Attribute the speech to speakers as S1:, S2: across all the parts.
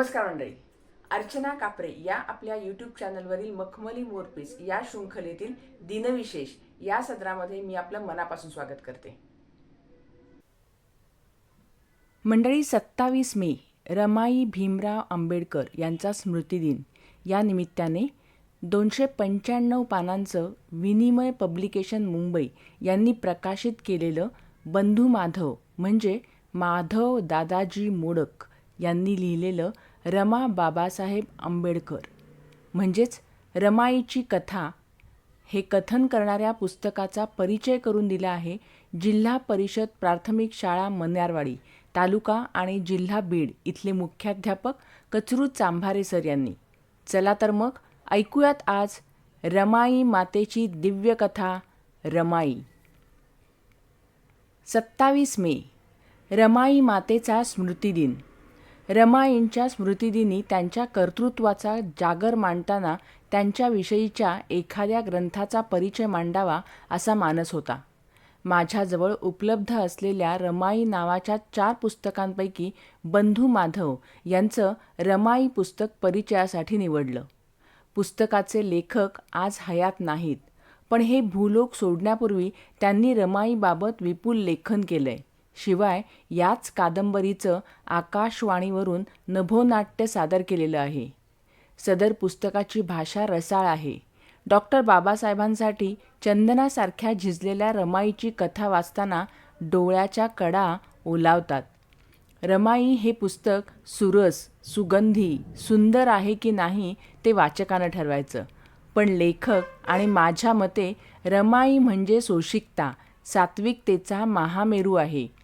S1: नमस्कार मंडळी. अर्चना कापरे या आपल्या यूट्यूब चॅनलवरील मखमली मोरपीस या शृंखलेतील दिनविशेष या सदरामध्ये मी आपलं मनापासून स्वागत करते. मंडळी सत्तावीस मे रमाई भीमराव आंबेडकर यांचा स्मृतिदिन. या निमित्ताने दोनशे पंच्याण्णव पानांचं विनिमय पब्लिकेशन मुंबई यांनी प्रकाशित केलेलं बंधू माधव म्हणजे माधव दादाजी मोडक यांनी लिहिलेलं रमा बाबासाहेब आंबेडकर. म्हणजेच रमाईची कथा हे कथन करणाऱ्या पुस्तकाचा परिचय करून दिला आहे जिल्हा परिषद प्राथमिक शाळा मन्यारवाडी तालुका आणि जिल्हा बीड इथले मुख्याध्यापक कचरू चांभारे सर यांनी. चला तर मग ऐकूयात आज रमाई मातेची दिव्य कथा रमाई. सत्तावीस मे रमाई मातेचा स्मृतिदिन. रमाईंच्या स्मृतिदिनी त्यांच्या कर्तृत्वाचा जागर मांडताना त्यांच्याविषयीच्या एखाद्या ग्रंथाचा परिचय मांडावा असा मानस होता. माझ्याजवळ उपलब्ध असलेल्या रमाई नावाच्या चार पुस्तकांपैकी बंधू माधव यांचं रमाई पुस्तक परिचयासाठी निवडलं. पुस्तकाचे लेखक आज हयात नाहीत पण हे भूलोक सोडण्यापूर्वी त्यांनी रमाईबाबत विपुल लेखन केलंय. शिवाय याच कादंबरीचं आकाशवाणीवरून नभोनाट्य सादर केलेलं आहे. सदर पुस्तकाची भाषा रसाळ आहे. डॉक्टर बाबासाहेबांसाठी चंदनासारख्या झिजलेल्या रमाईची कथा वाचताना डोळ्याच्या कडा ओलावतात. रमाई हे पुस्तक सुरस सुगंधी सुंदर आहे की नाही ते वाचकानं ठरवायचं. पण लेखक आणि माझ्या मते रमाई म्हणजे सोशिकता सात्विकतेचा महामेरू आहे.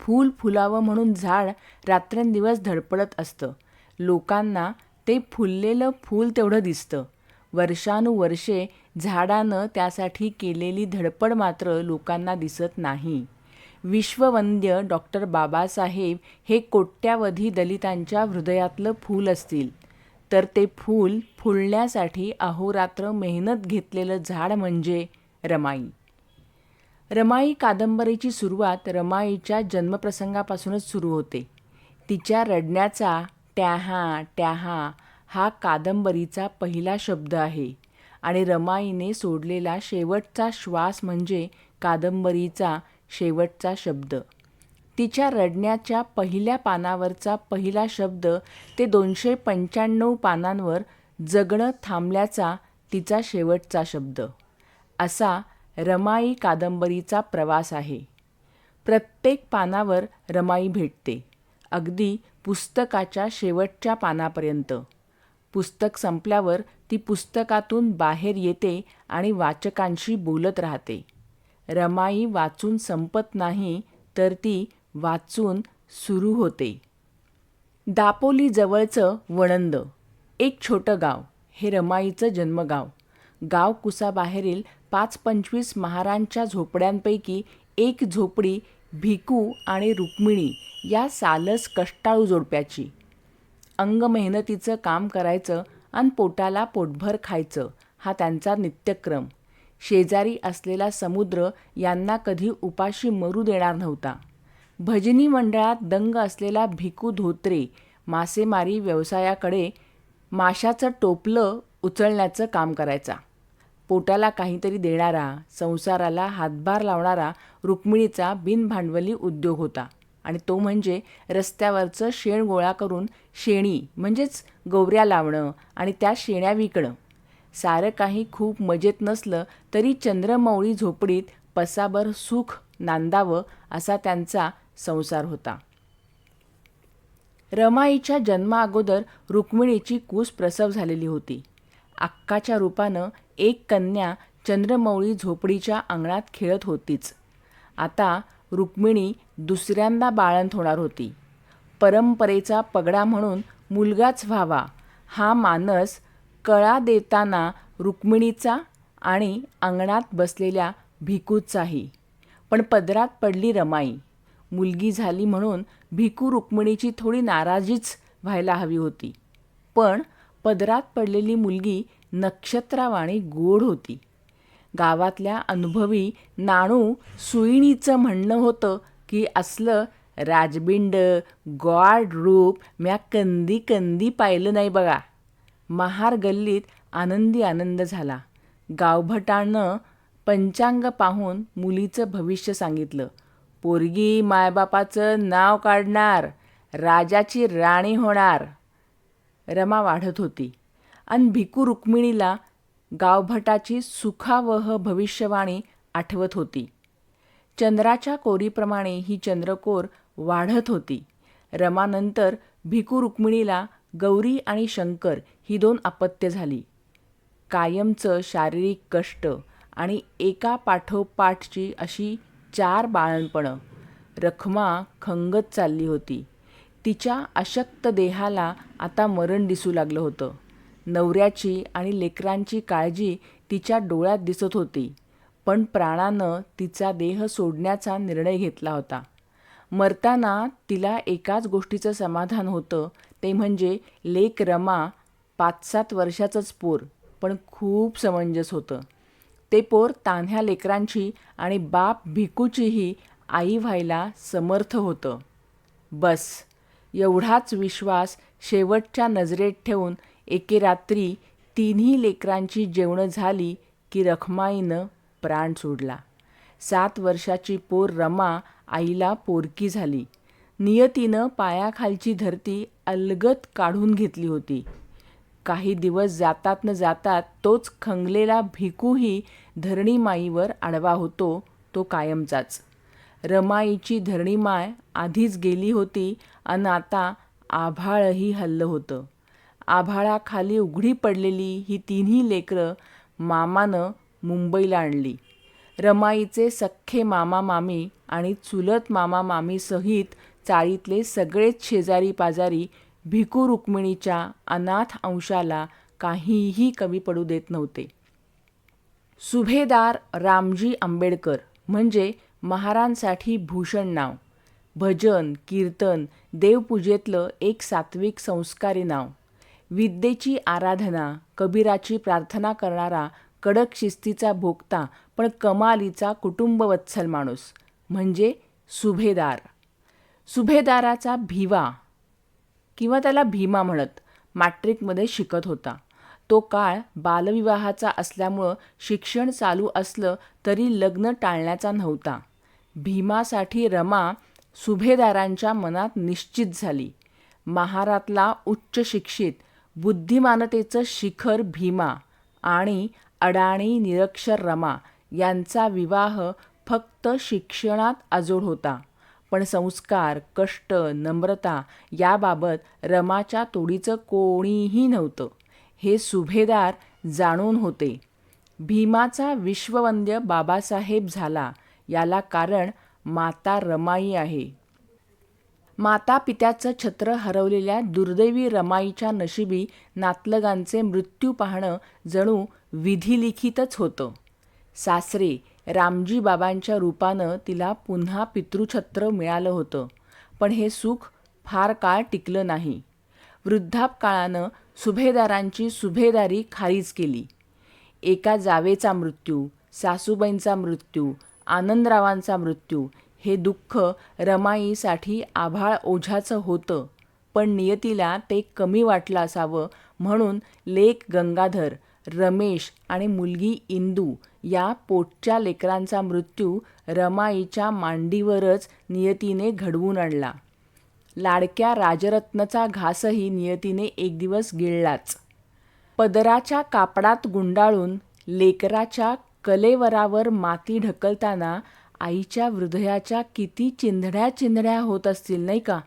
S1: फूल फुलावं म्हणून झाड रात्रंदिवस धडपडत असतं. लोकांना ते फुललेलं फूल तेवढं दिसतं. वर्षानुवर्षे झाडानं त्यासाठी केलेली धडपड मात्र लोकांना दिसत नाही. विश्ववंद्य डॉक्टर बाबासाहेब हे कोट्यावधी दलितांच्या हृदयातलं फूल असतील. तर ते फूल फुलण्यासाठी अहोरात्र मेहनत घेतलेलं झाड म्हणजे रमाई. रमाई कादंबरीची सुरुवात रमाईच्या जन्मप्रसंगापासूनच सुरू होते. तिच्या रडण्याचा ट्याहा ट्याहा हा कादंबरीचा पहिला शब्द आहे आणि रमाईने सोडलेला शेवटचा श्वास म्हणजे कादंबरीचा शेवटचा शब्द. तिच्या रडण्याच्या पहिल्या पानावरचा पहिला शब्द ते दोनशे पंच्याण्णव पानांवर जगणं थांबल्याचा तिचा शेवटचा शब्द. असा रमाई कादंबरीचा प्रवास आहे. प्रत्येक पानावर रमाई भेटते. अगदी पुस्तकाच्या शेवटच्या पानापर्यंत. पुस्तक संपल्यावर ती पुस्तकातून बाहेर येते आणि वाचकांशी बोलत राहते. रमाई वाचून संपत नाही तर ती वाचून सुरू होते. दापोलीजवळचं वणंद. एक छोटं गाव. हे रमाईचं जन्मगाव. गाव कुसाबाहेरील पाच पंचवीस महारांच्या झोपड्यांपैकी एक झोपडी भिकू आणि रुक्मिणी या सालस कष्टाळू जोडप्याची. अंग मेहनतीचं काम करायचं आणि पोटाला पोटभर खायचं हा त्यांचा नित्यक्रम. शेजारी असलेला समुद्र यांना कधी उपाशी मरू देणार नव्हता. भजनी मंडळात दंग असलेला भिकू धोत्रे मासेमारी व्यवसायाकडे माशाचं टोपलं उचलण्याचं काम करायचा. पोटाला काहीतरी देणारा संसाराला हातभार लावणारा रुक्मिणीचा बिनभांडवली उद्योग होता. आणि तो म्हणजे रस्त्यावरचं शेण गोळा करून शेणी म्हणजेच गौऱ्या लावणं आणि त्या शेण्या विकणं. सारं काही खूप मजेत नसलं तरी चंद्रमौळी झोपडीत पसाभर सुख नांदावं असा त्यांचा संसार होता. रमाईच्या जन्माअगोदर रुक्मिणीची कूस प्रसव झालेली होती. अक्काच्या रूपानं एक कन्या चंद्रमौळी झोपडीच्या अंगणात खेळत होतीच. आता रुक्मिणी दुसऱ्यांदा बाळंत होणार होती. परंपरेचा पगडा म्हणून मुलगाच व्हावा हा मानस कळा देताना रुक्मिणीचा आणि अंगणात बसलेल्या भिकूचाही. पण पदरात पडली रमाई. मुलगी झाली म्हणून भिकू रुक्मिणीची थोडी नाराजीच व्हायला हवी होती. पण पदरात पडलेली मुलगी नक्षत्रावाणी गोड होती. गावातल्या अनुभवी नाणू सुईणीचं म्हणणं होतं की असलं राजबिंड गॉड रूप म्या कंदी कंदी पाहिलं नाही बघा. महार गल्लीत आनंदी आनंद झाला. गावभटानं पंचांग पाहून मुलीचं भविष्य सांगितलं. पोरगी मायबापाचं नाव काढणार राजाची राणी होणार. रमा वाढत होती. आणि भिकू रुक्मिणीला गावभटाची सुखावह भविष्यवाणी आठवत होती. चंद्राच्या कोरीप्रमाणे ही चंद्रकोर वाढत होती. रमानंतर भिकू रुक्मिणीला गौरी आणि शंकर ही दोन अपत्य झाली. कायमचं शारीरिक कष्ट आणि एका पाठोपाठची अशी चार बाळणपणं. रखमा खंगत चालली होती. तिच्या अशक्त देहाला आता मरण दिसू लागलं होतं. नवऱ्याची आणि लेकरांची काळजी तिच्या डोळ्यात दिसत होती पण प्राणानं तिचा देह सोडण्याचा निर्णय घेतला होता. मरताना तिला एकाच गोष्टीचं समाधान होतं ते म्हणजे लेक रमा पाच सात वर्षाचंच पोर पण खूप समंजस होतं. ते पोर तान्ह्या लेकरांची आणि बाप भिकूचीही आई व्हायला समर्थ होतं. बस एवढाच विश्वास शेवटच्या नजरेत ठेवून एके रात्री तिन्ही लेकरांची जेवणं झाली की रखमाईनं प्राण सोडला. सात वर्षाची पोर रमा आईला पोरकी झाली. नियतीनं पायाखालची धरती अलगत काढून घेतली होती. काही दिवस जातात न जातात तोच खंगलेला भिकूही धरणीमाईवर आडवा होतो तो कायमचाच. रमाईची धरणीमाय आधीच गेली होती आणि आता आभाळही हल्लं होतं. आभाळाखाली उघडी पडलेली ही तिन्ही लेकरं मामानं मुंबईला आणली. रमाईचे सख्खे मामा मामी आणि चुलत मामा मामी सहित चाळीतले सगळेच शेजारी पाजारी भिकू रुक्मिणीच्या अनाथ अंशाला काहीही कमी पडू देत नव्हते. सुभेदार रामजी आंबेडकर म्हणजे महारांसाठी भूषण नाव भजन कीर्तन देवपूजेतलं एक सात्विक संस्कारी नाव. विद्येची आराधना कबीराची प्रार्थना करणारा कडक शिस्तीचा भोगता पण कमालीचा कुटुंबवत्सल माणूस म्हणजे सुभेदार. सुभेदाराचा भिवा किंवा त्याला भीमा म्हणत मॅट्रिकमध्ये शिकत होता. तो काळ बालविवाहाचा असल्यामुळं शिक्षण चालू असलं तरी लग्न टाळण्याचा नव्हता. भीमासाठी रमा सुभेदारांच्या मनात निश्चित झाली. महारातला उच्च शिक्षित बुद्धिमानतेचं शिखर भीमा आणि अडाणी निरक्षर रमा यांचा विवाह फक्त शिक्षणात अजोड होता. पण संस्कार कष्ट नम्रता याबाबत रमाच्या तोडीचं कोणीही नव्हतं. हे सुभेदार जाणून होते. भीमाचा विश्ववंद्य बाबासाहेब झाला. याला कारण माता रमाई आहे. माता पित्याचं छत्र हरवलेल्या दुर्दैवी रमाईच्या नशिबी नातलगांचे मृत्यू पाहणं जणू विधिलिखितच होतं. सासरे रामजी बाबांच्या रूपानं तिला पुन्हा पितृछत्र मिळालं होतं पण हे सुख फार काळ टिकलं नाही. वृद्धापकाळानं सुभेदारांची सुभेदारी खारीज केली. एका जावेचा मृत्यू सासूबाईंचा मृत्यू आनंदरावांचा मृत्यू हे दुःख रमाईसाठी आभाळ ओझ्याचं होतं पण नियतीला ते कमी वाटलं असावं म्हणून लेक गंगाधर रमेश आणि मुलगी इंदू या पोटच्या लेकरांचा मृत्यू रमाईच्या मांडीवरच नियतीने घडवून आणला. लाडक्या राजरत्नचा घासही नियतीने एक दिवस गिळलाच. पदराच्या कापडात गुंडाळून लेकराच्या कलेवरावर माती ढकलताना आईच्या हृदयाच्या किती चिंधड्या चिंधड्या होत असतील नाही का?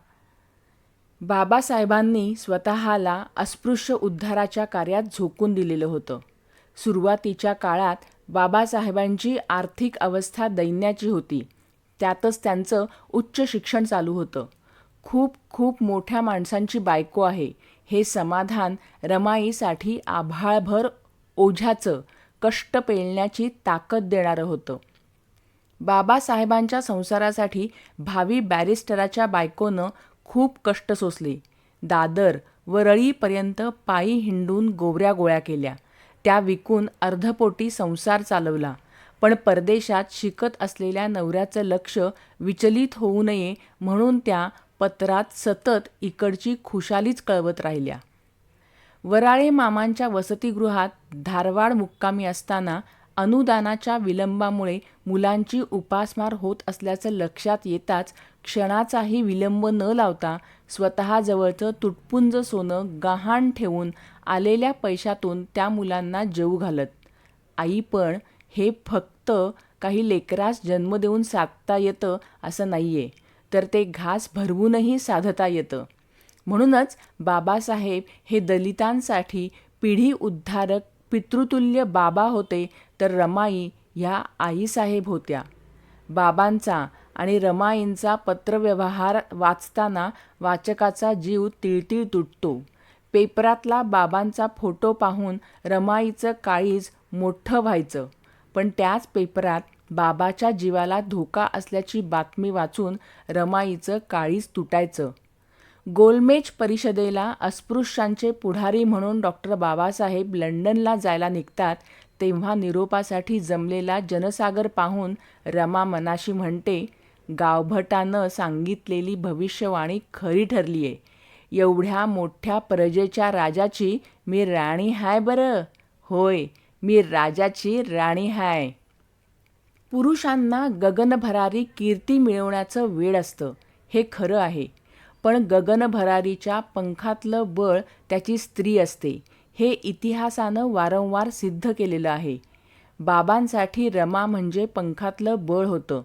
S1: बाबासाहेबांनी स्वतःला अस्पृश्य उद्धाराच्या कार्यात झोकून दिलेलं होतं. सुरुवातीच्या काळात बाबासाहेबांची आर्थिक अवस्था दैन्याची होती. त्यातच त्यांचं उच्च शिक्षण चालू होतं. खूप खूप मोठ्या माणसांची बायको आहे. हे समाधान रमाईसाठी आभाळभर ओझ्याचं कष्ट पेलण्याची ताकद देणारं होतं. बाबासाहेबांच्या संसारासाठी भावी बॅरिस्टराच्या बायकोनं खूप कष्ट सोसले. दादर वरळीपर्यंत पायी हिंडून गोवऱ्या गोळ्या केल्या. त्या विकून अर्धपोटी संसार चालवला. पण परदेशात शिकत असलेल्या नवऱ्याचं लक्ष विचलित होऊ नये म्हणून त्या पत्रात सतत इकडची खुशालीच कळवत राहिल्या. वराळे मामांच्या वसतिगृहात धारवाड मुक्कामी असताना अनुदानाच्या विलंबामुळे मुलांची उपासमार होत असल्याचं लक्षात येताच क्षणाचाही विलंब न लावता स्वतःजवळचं तुटपुंज सोनं गहाण ठेवून आलेल्या पैशातून त्या मुलांना जेऊ घालत. आई पण हे फक्त काही लेकरास जन्म देऊन साधता येतं असं नाही आहे तर ते घास भरवूनही साधता येतं. म्हणूनच बाबासाहेब हे दलितांसाठी पिढी उद्धारक पितृतुल्य बाबा होते तर रमाई ह्या आईसाहेब होत्या. बाबांचा आणि रमाईंचा पत्रव्यवहार वाचताना वाचकाचा जीव तिळतिळ तुटतो. पेपरातला बाबांचा फोटो पाहून रमाईचं काळीज मोठं व्हायचं. पण त्याच पेपरात बाबाच्या जीवाला धोका असल्याची बातमी वाचून रमाईचं काळीज तुटायचं. गोलमेज परिषदेला अस्पृश्यांचे पुढारी म्हणून डॉक्टर बाबासाहेब लंडनला जायला निघतात तेव्हा निरोपासाठी जमलेला जनसागर पाहून रमा मनाशी म्हणते गावभटानं सांगितलेली भविष्यवाणी खरी ठरली आहे एवढ्या मोठ्या प्रजेच्या राजाची मी राणी हाय बरं. होय मी राजाची राणी हाय. पुरुषांना गगनभरारी कीर्ती मिळवण्याचं वेळ असतं. हे खरं आहे. पण गगनभरारीच्या पंखातलं बळ त्याची स्त्री असते. हे इतिहासानं वारंवार सिद्ध केलेलं आहे. बाबांसाठी रमा म्हणजे पंखातलं बळ होतं.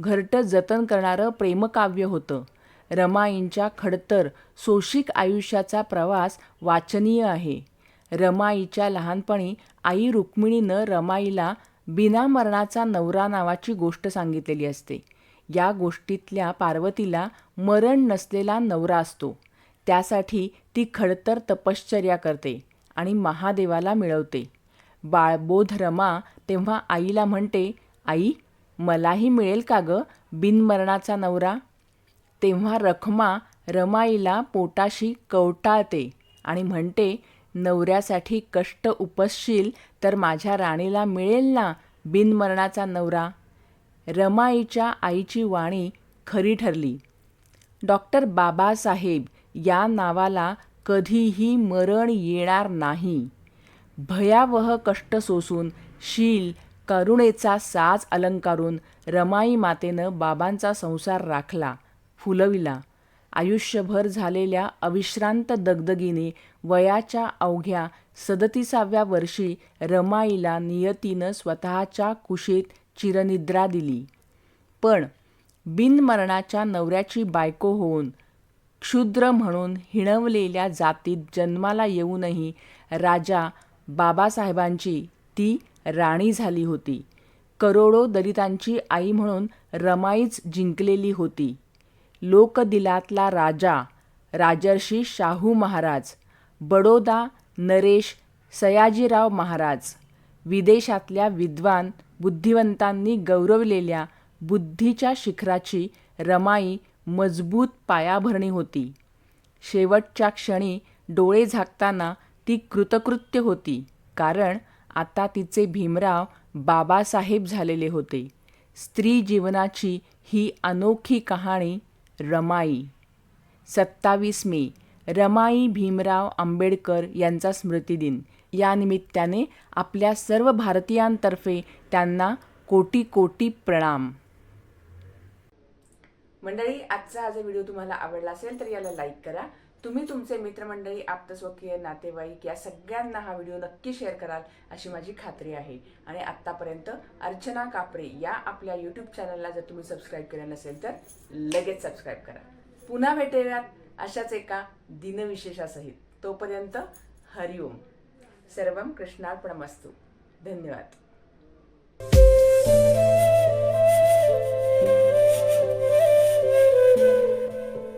S1: घरटं जतन करणारं प्रेमकाव्य होतं. रमाईंच्या खडतर सोशिक आयुष्याचा प्रवास वाचनीय आहे. रमाईच्या लहानपणी आई रुक्मिणीनं रमाईला बिना मरणाचा नवरा नावाची गोष्ट सांगितलेली असते. या गोष्टीतल्या पार्वतीला मरण नसलेला नवरा असतो. त्यासाठी ती खडतर तपश्चर्या करते आणि महादेवाला मिळवते. बाळबोध रमा तेव्हा आईला म्हणते आई मलाही मिळेल का गं बिनमरणाचा नवरा? तेव्हा रखमा रमाईला पोटाशी कवटाळते आणि म्हणते नवऱ्यासाठी कष्ट उपसशील तर माझ्या राणीला मिळेल ना बिनमरणाचा नवरा? रमाईच्या आईची वाणी खरी ठरली. डॉक्टर बाबासाहेब या नावाला कधीही मरण येणार नाही. भयावह कष्ट सोसून शील करुणेचा साज अलंकारून रमाई मातेनं बाबांचा संसार राखला फुलविला. आयुष्यभर झालेल्या अविश्रांत दगदगीने वयाच्या अवघ्या सदतीसाव्या वर्षी रमाईला नियतीनं स्वतःच्या कुशीत चिरनिद्रा दिली. पण बिनमरणाच्या नवऱ्याची बायको होऊन क्षुद्र म्हणून हिणवलेल्या जातीत जन्माला येऊनही राजा बाबासाहेबांची ती राणी झाली होती. करोडो दलितांची आई म्हणून रमाईच जिंकलेली होती. लोकदिलातला राजा राजर्षी शाहू महाराज बडोदा नरेश सयाजीराव महाराज विदेशातल्या विद्वान बुद्धिवंतांनी गौरवलेल्या बुद्धीच्या शिखराची रमाई मजबूत पायाभरणी होती. शेवटच्या क्षणी डोळे झाकताना ती कृतकृत्य होती कारण आता तिचे भीमराव बाबासाहेब झालेले होते. स्त्री जीवनाची ही अनोखी कहाणी रमाई. सत्तावीस मे रमाई भीमराव आंबेडकर यांचा स्मृतिदिन. या निमित्ताने आपल्या सर्व भारतीयांतर्फे त्यांना कोटी कोटी प्रणाम. मंडळी आजचा हा जर व्हिडिओ तुम्हाला आवडला असेल तर याला लाईक करा. तुम्ही तुमचे मित्रमंडळी आप्तस्वकीय नातेवाईक या सगळ्यांना हा व्हिडिओ नक्की शेअर कराल अशी माझी खात्री आहे. आणि आत्तापर्यंत अर्चना कापरे या आपल्या यूट्यूब चॅनलला जर तुम्ही सबस्क्राईब केलं नसेल तर लगेच सबस्क्राईब करा. पुन्हा भेटूयात अशाच एका दिनविशेषासहित. तोपर्यंत हरिओम. सर्व कृष्णार्पणमस्तू. धन्यवाद.